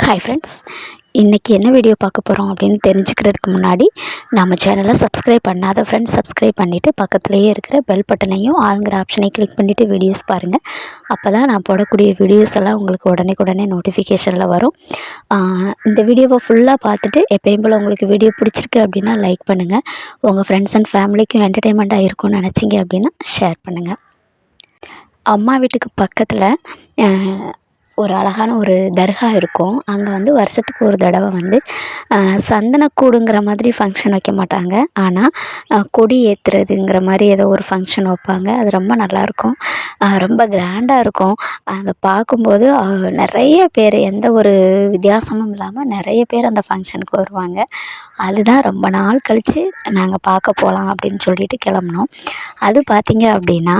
Hi friends இன்றைக்கி என்ன video பார்க்க போகிறோம் அப்படின்னு தெரிஞ்சுக்கிறதுக்கு முன்னாடி நம்ம சேனலை சப்ஸ்கிரைப் பண்ணாத ஃப்ரெண்ட்ஸ் சப்ஸ்கிரைப் பண்ணிவிட்டு பக்கத்துலேயே இருக்கிற பெல் பட்டனையும் ஆளுங்கிற ஆப்ஷனையும் கிளிக் பண்ணிவிட்டு வீடியோஸ் பாருங்கள் அப்போ தான் நான் போடக்கூடிய வீடியோஸ் எல்லாம் உங்களுக்கு உடனே உடனே நோட்டிஃபிகேஷனில் வரும். இந்த வீடியோவை ஃபுல்லாக பார்த்துட்டு எப்பயும் போல் உங்களுக்கு வீடியோ பிடிச்சிருக்கு அப்படின்னா லைக் பண்ணுங்கள் உங்கள் ஃப்ரெண்ட்ஸ் அண்ட் ஃபேமிலிக்கும் என்டர்டெயின்மெண்ட்டாக இருக்கும்னு நினச்சிங்க அப்படின்னா ஷேர் பண்ணுங்கள் அம்மா வீட்டுக்கு பக்கத்தில் ஒரு அழகான ஒரு தர்கா இருக்கும். அங்கே வந்து வருஷத்துக்கு ஒரு தடவை வந்து சந்தனக்கூடுங்கிற மாதிரி ஃபங்க்ஷன் வைக்க மாட்டாங்க. ஆனால் கொடி ஏற்றுறதுங்கிற மாதிரி ஏதோ ஒரு ஃபங்க்ஷன் வைப்பாங்க. அது ரொம்ப நல்லாயிருக்கும். ரொம்ப கிராண்டாக இருக்கும். அதை பார்க்கும்போது நிறைய பேர் எந்த ஒரு வித்தியாசமும் இல்லாமல் நிறைய பேர் அந்த ஃபங்க்ஷனுக்கு வருவாங்க. அதுதான் ரொம்ப நாள் கழித்து நாங்கள் பார்க்க போகலாம் அப்படின்னு சொல்லிட்டு கிளம்புனோம். அது பார்த்திங்க அப்படின்னா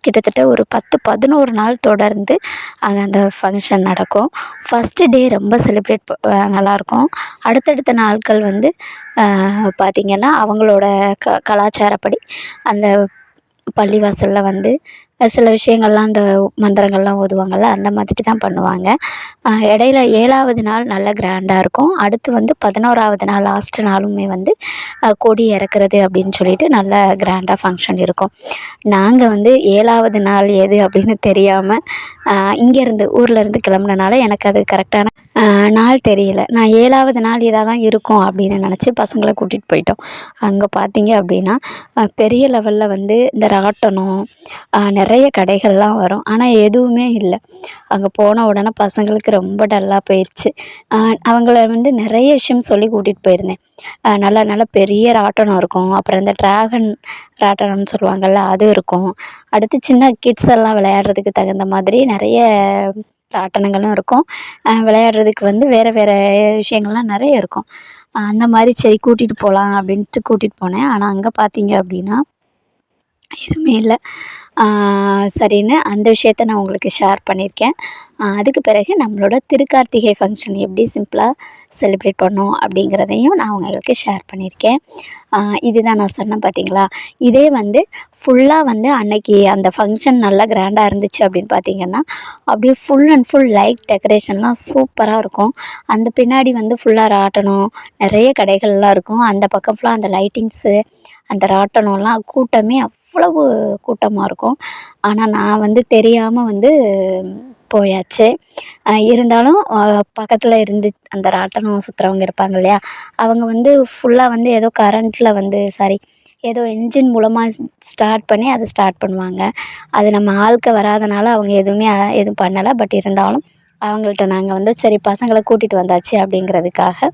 கிட்டத்தட்ட ஒரு பத்து பதினோரு நாள் தொடர்ந்து அங்கே அந்த ஃபங்க்ஷன் நடக்கும். ஃபஸ்ட்டு டே ரொம்ப செலிப்ரேட் நல்லாயிருக்கும் அடுத்தடுத்த நாட்கள் வந்து பார்த்திங்கன்னா அவங்களோட க கலாச்சாரப்படி அந்த பள்ளிவாசலில் வந்து சில விஷயங்கள்லாம் அந்த மந்திரங்கள்லாம் ஓதுவாங்கள்ல அந்த மாதிரி தான் பண்ணுவாங்க. இடையில ஏழாவது நாள் நல்ல கிராண்டாக இருக்கும். அடுத்து வந்து பதினோராவது நாள் லாஸ்ட்டு நாளுமே வந்து கொடி இறக்குறது அப்படின்னு சொல்லிட்டு நல்ல கிராண்டாக ஃபங்க்ஷன் இருக்கும். நாங்கள் வந்து ஏழாவது நாள் எது அப்படின்னு தெரியாமல் இங்கேருந்து ஊர்லேருந்து கிளம்புனனால எனக்கு அது கரெக்டான நாள் தெரியல. நான் ஏழாவது நாள் இதாக தான் இருக்கும் அப்படின்னு நினச்சி பசங்களை கூட்டிகிட்டு போயிட்டோம். அங்கே பார்த்தீங்க அப்படின்னா பெரிய லெவலில் வந்து இந்த ராட்டனம் ஆஹ் நிறைய கடைகள்லாம் வரும். ஆனால் எதுவுமே இல்லை. அங்கே போன உடனே பசங்களுக்கு ரொம்ப டல்லாக போயிடுச்சு அவங்கள வந்து நிறைய விஷயம் சொல்லி கூட்டிகிட்டு போயிருந்தேன். நல்லா நல்ல நல்ல பெரிய ராட்டனம் இருக்கும். அப்புறம் இந்த ட்ராகன் ராட்டனம்னு சொல்லுவாங்கள்ல அது இருக்கும். அடுத்து சின்ன கிட்ஸ் எல்லாம் விளையாடுறதுக்கு தகுந்த மாதிரி நிறைய ராட்டனங்களும் இருக்கும். விளையாடுறதுக்கு வந்து வேறு வேறு விஷயங்கள்லாம் நிறைய இருக்கும். அந்த மாதிரி சரி கூட்டிகிட்டு போகலாம் அப்படின்ட்டு கூட்டிகிட்டு போனேன். ஆனால் அங்கே பார்த்தீங்க அப்படின்னா எதுவுமே இல்லை. சரின்னு அந்த விஷயத்த நான் உங்களுக்கு ஷேர் பண்ணியிருக்கேன். அதுக்கு பிறகு நம்மளோட திருக்கார்த்திகை ஃபங்க்ஷன் எப்படி சிம்பிளாக செலிப்ரேட் பண்ணோம் அப்படிங்கிறதையும் நான் உங்களுக்கு ஷேர் பண்ணியிருக்கேன். இதுதான் நான் சொன்னேன் பார்த்தீங்களா? இதே வந்து ஃபுல்லாக வந்து அன்னைக்கு அந்த ஃபங்க்ஷன் நல்லா கிராண்டாக இருந்துச்சு அப்படின்னு பார்த்தீங்கன்னா அப்படியே ஃபுல் அண்ட் ஃபுல் லைட் டெக்கரேஷன்லாம் சூப்பராக இருக்கும். அந்த பின்னாடி வந்து ஃபுல்லாக ராட்டணும். நிறைய கடைகள்லாம் இருக்கும். அந்த பக்கம் ஃபுல்லாக அந்த லைட்டிங்ஸு அந்த ராட்டனம்லாம் கூட்டமே அவ்வளவு கூட்டமாக இருக்கும். ஆனால் நான் வந்து தெரியாமல் வந்து போயாச்சு. இருந்தாலும் பக்கத்தில் இருந்து அந்த ராட்டனம் சுற்றுறவங்க இருப்பாங்க இல்லையா? அவங்க வந்து ஃபுல்லாக வந்து ஏதோ கரண்ட்டில் வந்து சாரி ஏதோ என்ஜின் மூலமாக ஸ்டார்ட் பண்ணி அதை ஸ்டார்ட் பண்ணுவாங்க. அது நம்ம ஆள்க வராதனால அவங்க எதுவுமே எதுவும் பண்ணலை. பட் இருந்தாலும் அவங்கள்ட்ட நாங்கள் வந்து சரி பசங்களை கூட்டிகிட்டு வந்தாச்சு அப்படிங்கிறதுக்காக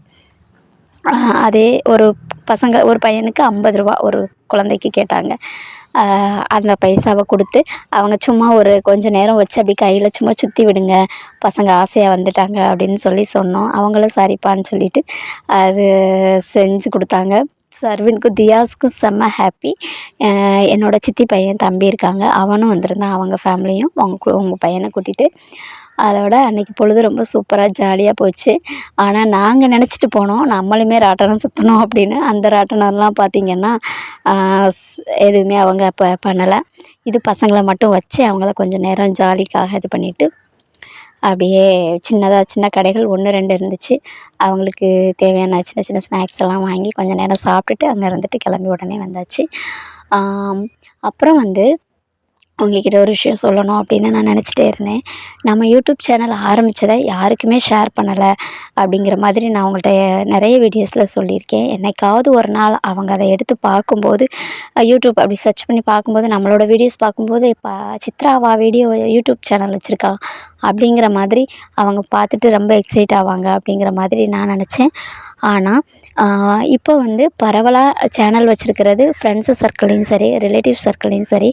அதே ஒரு பசங்க ஒரு பையனுக்கு ஐம்பது ரூபா ஒரு குழந்தைக்கு கேட்டாங்க. அந்த பைசாவை கொடுத்து அவங்க சும்மா ஒரு கொஞ்சம் நேரம் வச்சு அப்படி கையில் சும்மா சுற்றி விடுங்க பசங்க ஆசையாக வந்துட்டாங்க அப்படின்னு சொல்லி சொன்னோம். அவங்களும் சரிப்பான்னு சொல்லிட்டு அது செஞ்சு கொடுத்தாங்க. சர்வினுக்கும் தியாஸ்க்கும் செம்ம ஹாப்பி என்னோடய சித்தி பையன் தம்பி இருக்காங்க. அவனும் வந்திருந்தான். அவங்க ஃபேமிலியும் அவங்க கு- அவங்க பையனை கூட்டிகிட்டு அதோட அன்னைக்கு பொழுது ரொம்ப சூப்பராக ஜாலியாக போச்சு. ஆனால் நாங்கள் நினச்சிட்டு போனோம் நம்மளுமே ராட்டனம் சுற்றணும் அப்படின்னு. அந்த ராட்டனம்லாம் பார்த்திங்கன்னா எதுவுமே அவங்க இப்போ பண்ணலை. இது பசங்களை மட்டும் வச்சு அவங்கள கொஞ்சம் நேரம் ஜாலிக்காக இது பண்ணிவிட்டு அப்படியே சின்னதாக சின்ன கடைகள் ஒன்று ரெண்டு இருந்துச்சு. அவங்களுக்கு தேவையான சின்ன சின்ன ஸ்நாக்ஸ் எல்லாம் வாங்கி கொஞ்சம் நேரம் சாப்பிட்டுட்டு அங்கே இருந்துட்டு கிளம்பி உடனே வந்தாச்சு. அப்புறம் வந்து உங்ககிட்ட ஒரு விஷயம் சொல்லணும் அப்படின்னு நான் நினச்சிட்டே இருந்தேன். நம்ம யூடியூப் சேனல் ஆரம்பித்ததை யாருக்குமே ஷேர் பண்ணலை அப்படிங்கிற மாதிரி நான் உங்கள்கிட்ட நிறைய வீடியோஸில் சொல்லியிருக்கேன். என்னைக்காவது ஒரு நாள் அவங்க அதை எடுத்து பார்க்கும்போது யூடியூப் அப்படி சர்ச் பண்ணி பார்க்கும்போது நம்மளோட வீடியோஸ் பார்க்கும்போது இப்போ சித்ராவா வீடியோ யூடியூப் சேனல் வச்சுருக்கா அப்படிங்கிற மாதிரி அவங்க பார்த்துட்டு ரொம்ப எக்ஸைட் ஆவாங்க அப்படிங்கிற மாதிரி நான் நினச்சேன். ஆனால் இப்போ வந்து பரவலாக சேனல் வச்சுருக்கிறது ஃப்ரெண்ட்ஸு சர்க்கிளையும் சரி ரிலேட்டிவ் சர்க்கிளையும் சரி.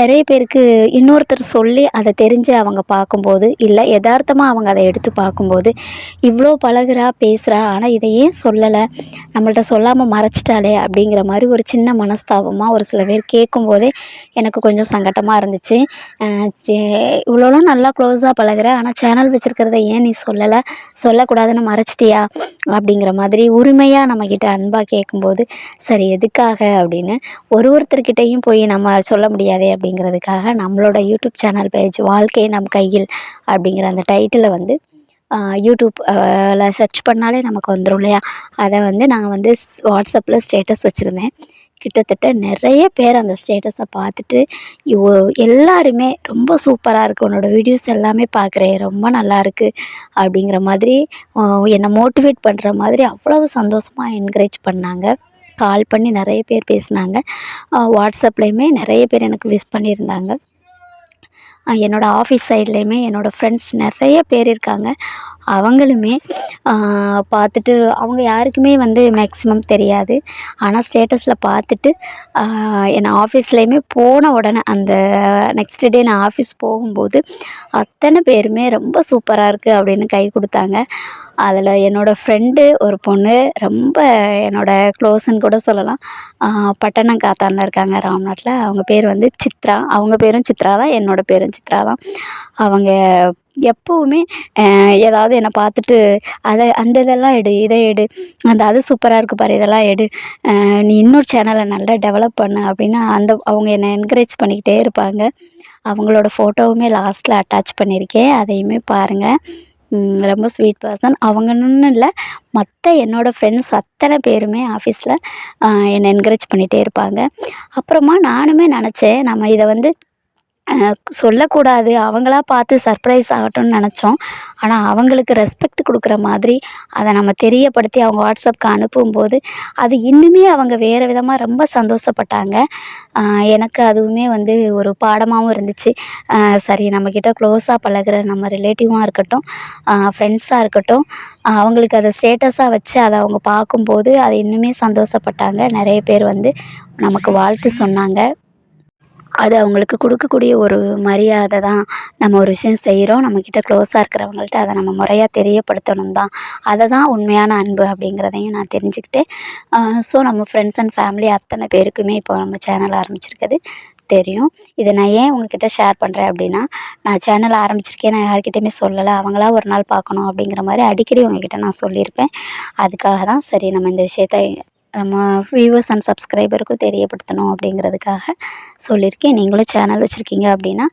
நிறைய பேருக்கு இன்னொருத்தர் சொல்லி அதை தெரிஞ்சு அவங்க பார்க்கும்போது இல்லை யதார்த்தமாக அவங்க அதை எடுத்து பார்க்கும்போது இவ்வளோ பழகுறா பேசுகிறா ஆனால் இதை ஏன் சொல்லலை? நம்மள்ட்ட சொல்லாமல் மறைச்சிட்டாளே அப்படிங்கிற மாதிரி ஒரு சின்ன மனஸ்தாபமாக ஒரு சில பேர் கேட்கும்போதே எனக்கு கொஞ்சம் சங்கட்டமாக இருந்துச்சு. சே இவ்வளோலாம் நல்லா க்ளோஸாக பழகிற ஆனால் சேனல் வச்சுருக்கிறத ஏன் நீ சொல்லலை? சொல்லக்கூடாதுன்னு மறைச்சிட்டியா? அப்படிங்கிற மாதிரி மாதிரி உரிமையாக நம்மக்கிட்ட அன்பாக கேட்கும்போது சரி எதுக்காக? அப்படின்னு ஒரு ஒருத்தர்கிட்டையும் போய் நம்ம சொல்ல முடியாதே அப்படிங்கிறதுக்காக நம்மளோட யூடியூப் சேனல் பேஜ் வாழ்க்கை நம் கையில் அப்படிங்கிற அந்த டைட்டிலை வந்து யூடியூப்பில் சர்ச் பண்ணாலே நமக்கு வந்துடும் இல்லையா? அதை வந்து நான் வந்து வாட்ஸ்அப்பில் ஸ்டேட்டஸ் வச்சுருந்தேன். கிட்டத்தட்ட நிறைய பேர் அந்த ஸ்டேட்டஸை பார்த்துட்டு இவ எல்லாருமே ரொம்ப சூப்பராக இருக்குது உன்னோட வீடியோஸ் எல்லாமே பார்க்குறேன். ரொம்ப நல்லா இருக்குது அப்படிங்கிற மாதிரி என்னை மோட்டிவேட் பண்ணுற மாதிரி அவ்வளவு சந்தோஷமாக என்கரேஜ் பண்ணாங்க. கால் பண்ணி நிறைய பேர் பேசினாங்க. வாட்ஸ்அப்லேயுமே நிறைய பேர் எனக்கு விஷ் பண்ணியிருந்தாங்க. என்னோடய ஆஃபீஸ் சைட்லேயுமே என்னோடய ஃப்ரெண்ட்ஸ் நிறைய பேர் இருக்காங்க. அவங்களுமே பார்த்துட்டு அவங்க யாருக்குமே வந்து மேக்ஸிமம் தெரியாது. ஆனால் ஸ்டேட்டஸில் பார்த்துட்டு என்னை ஆஃபீஸ்லேயுமே போன உடனே அந்த நெக்ஸ்ட் டே நான் ஆஃபீஸ் போகும்போது அத்தனை பேருமே ரொம்ப சூப்பராக இருக்குது அப்படின்னு கை கொடுத்தாங்க. அதில் என்னோடய ஃப்ரெண்டு ஒரு பொண்ணு ரொம்ப என்னோடய க்ளோஸுன்னு கூட சொல்லலாம். பட்டணங்காத்தானில் இருக்காங்க ராம்நாட்டில் அவங்க பேர் வந்து சித்ரா. அவங்க பேரும் சித்ரா தான் என்னோடய பேரும் சித்ரா தான். அவங்க எப்போவுமே ஏதாவது என்னை பார்த்துட்டு அதை அந்த இதெல்லாம் எடு இதை எடு அந்த அது சூப்பராக இருக்குது பாரு இதெல்லாம் எடு. நீ இன்னொரு சேனலை நல்லா டெவலப் பண்ணு அப்படின்னு அந்த அவங்க என்னை என்கரேஜ் பண்ணிக்கிட்டே இருப்பாங்க. அவங்களோட ஃபோட்டோவுமே லாஸ்ட்டில் அட்டாச் பண்ணியிருக்கேன். அதையுமே பாருங்கள் ரொம்ப ஸ்வீட் பர்சன் அவங்கன்னு இல்லை. மற்ற என்னோடய ஃப்ரெண்ட்ஸ் அத்தனை பேருமே ஆஃபீஸில் என்னை என்கரேஜ் பண்ணிகிட்டே இருப்பாங்க. அப்புறமா நானுமே நினச்சேன் நம்ம இதை வந்து சொல்லக்கூடாது. அவங்களா பார்த்து சர்ப்ரைஸ் ஆகட்டும்னு நினச்சோம். ஆனால் அவங்களுக்கு ரெஸ்பெக்ட் கொடுக்குற மாதிரி அதை நம்ம தெரியப்படுத்தி அவங்க வாட்ஸ்அப்க்கு அனுப்பும்போது அது இன்னுமே அவங்க வேறு விதமாக ரொம்ப சந்தோஷப்பட்டாங்க. எனக்கு அதுவுமே வந்து ஒரு பாடமாகவும் இருந்துச்சு. சரி நம்மக்கிட்ட க்ளோஸாக பழகுற நம்ம ரிலேட்டிவாக இருக்கட்டும் ஃப்ரெண்ட்ஸாக இருக்கட்டும் அவங்களுக்கு அதை ஸ்டேட்டஸாக வச்சு அதை அவங்க பார்க்கும்போது அது இன்னுமே சந்தோஷப்பட்டாங்க. நிறைய பேர் வந்து நமக்கு வாழ்த்து சொன்னாங்க. அது அவங்களுக்கு கொடுக்கக்கூடிய ஒரு மரியாதை தான். நம்ம ஒரு விஷயம் செய்கிறோம் நம்மக்கிட்ட க்ளோஸாக இருக்கிறவங்கள்ட்ட அதை நம்ம முறையாக தெரியப்படுத்தணும் தான். அதை தான் உண்மையான அன்பு அப்படிங்கிறதையும் நான் தெரிஞ்சுக்கிட்டேன். ஸோ நம்ம ஃப்ரெண்ட்ஸ் அண்ட் ஃபேமிலி அத்தனை பேருக்குமே இப்போ நம்ம சேனல் ஆரம்பிச்சிருக்குது. தெரியும். இதை நான் ஏன் உங்ககிட்ட ஷேர் பண்ணுறேன் அப்படின்னா நான் சேனல் ஆரம்பிச்சிருக்கேன் நான் யார்கிட்டையுமே சொல்லலை. அவங்களா ஒரு நாள் பார்க்கணும் அப்படிங்கிற மாதிரி அடிக்கடி உங்ககிட்ட நான் சொல்லியிருப்பேன். அதுக்காக தான் சரி நம்ம இந்த விஷயத்த நம்ம வியூவர்ஸ் அண்ட் சப்ஸ்கிரைபருக்கும் தெரியப்படுத்தணும் அப்படிங்கிறதுக்காக சொல்லியிருக்கேன். நீங்களும் சேனல் வச்சுருக்கீங்க அப்படின்னா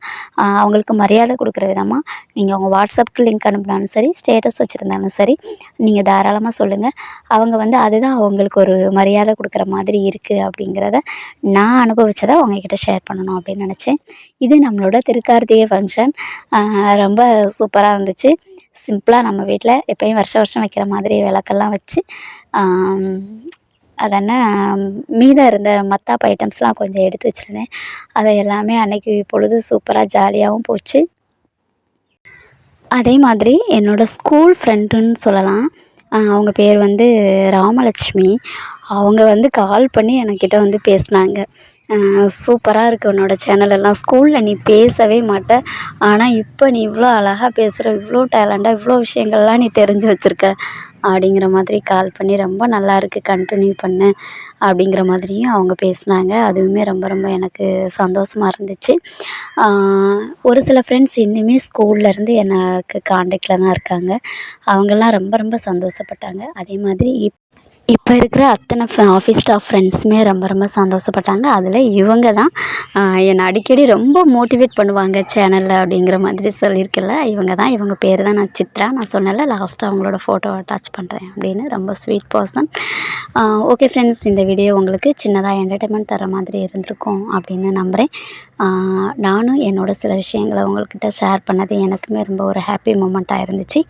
அவங்களுக்கு மரியாதை கொடுக்குற விதமாக நீங்கள் உங்கள் வாட்ஸ்அப்புக்கு லிங்க் அனுப்பினாலும் சரி ஸ்டேட்டஸ் வச்சுருந்தாலும் சரி நீங்கள் தாராளமாக சொல்லுங்கள் அவங்க வந்து அதுதான் அவங்களுக்கு ஒரு மரியாதை கொடுக்குற மாதிரி இருக்குது அப்படிங்கிறத நான் அனுபவித்ததை அவங்கக்கிட்ட ஷேர் பண்ணணும் அப்படின்னு நினச்சேன். இது நம்மளோட திருக்கார்த்திகை ஃபங்க்ஷன் ரொம்ப சூப்பராக இருந்துச்சு. சிம்பிளாக நம்ம வீட்டில் எப்பயும் வருஷம் வருஷம் வைக்கிற மாதிரி விளக்கெல்லாம் வச்சு அது என்ன மீதம் இருந்த மத்தாப்பு ஐட்டம்ஸ்லாம் கொஞ்சம் எடுத்து வச்சுருந்தேன். அதை எல்லாமே அன்றைக்கி பொழுது சூப்பராக ஜாலியாகவும் போச்சு. அதே மாதிரி என்னோடய ஸ்கூல் ஃப்ரெண்டுன்னு சொல்லலாம். அவங்க பேர் வந்து ராமலட்சுமி. அவங்க வந்து கால் பண்ணி என்கிட்ட வந்து பேசினாங்க. சூப்பராக இருக்குது உன்னோட சேனலெல்லாம் ஸ்கூலில் நீ பேசவே மாட்ட. ஆனால் இப்போ நீ இவ்வளோ அழகாக பேசுகிற இவ்வளோ டேலண்டாக இவ்வளோ விஷயங்கள்லாம் நீ தெரிஞ்சு வச்சுருக்க. அப்படிங்கிற மாதிரி கால் பண்ணி ரொம்ப நல்லா இருக்குது கண்டினியூ பண்ணு அப்படிங்கிற மாதிரியும் அவங்க பேசினாங்க. அதுவுமே ரொம்ப ரொம்ப எனக்கு சந்தோஷமாக இருந்துச்சு. ஒரு சில ஃப்ரெண்ட்ஸ் இன்னுமே ஸ்கூல்லேருந்து எனக்கு காண்டக்டில் தான் இருக்காங்க. அவங்கெல்லாம் ரொம்ப ரொம்ப சந்தோஷப்பட்டாங்க. அதே மாதிரி இப் இப்போ இருக்கிற அத்தனை ஃப ஆஃபீஸ் ஸ்டாஃப் ஃப்ரெண்ட்ஸுமே ரொம்ப ரொம்ப சந்தோஷப்பட்டாங்க. அதில் இவங்க தான் என்னை அடிக்கடி ரொம்ப மோட்டிவேட் பண்ணுவாங்க சேனலில் அப்படிங்கிற மாதிரி சொல்லியிருக்கல இவங்க தான் இவங்க பேர் தான் நான் சித்ரா. நான் சொன்னல லாஸ்ட்டாக அவங்களோட ஃபோட்டோ அட்டாச் பண்ணுறேன் அப்படின்னு. ரொம்ப ஸ்வீட் பர்சன் ஓகே ஃப்ரெண்ட்ஸ் இந்த வீடியோ உங்களுக்கு சின்னதாக என்டர்டைன்மெண்ட் தர மாதிரி இருந்திருக்கும் அப்படின்னு நம்புகிறேன் நானும் என்னோடய சில விஷயங்களை உங்கள்கிட்ட ஷேர் பண்ணது எனக்குமே ரொம்ப ஒரு ஹாப்பி மூமெண்ட்டாக இருந்துச்சு.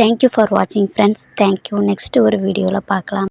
தேங்க்யூ ஃபார் வாட்சிங் ஃப்ரெண்ட்ஸ் தேங்க்யூ நெக்ஸ்ட்டு ஒரு வீடியோவில் பார்க்கலாம்.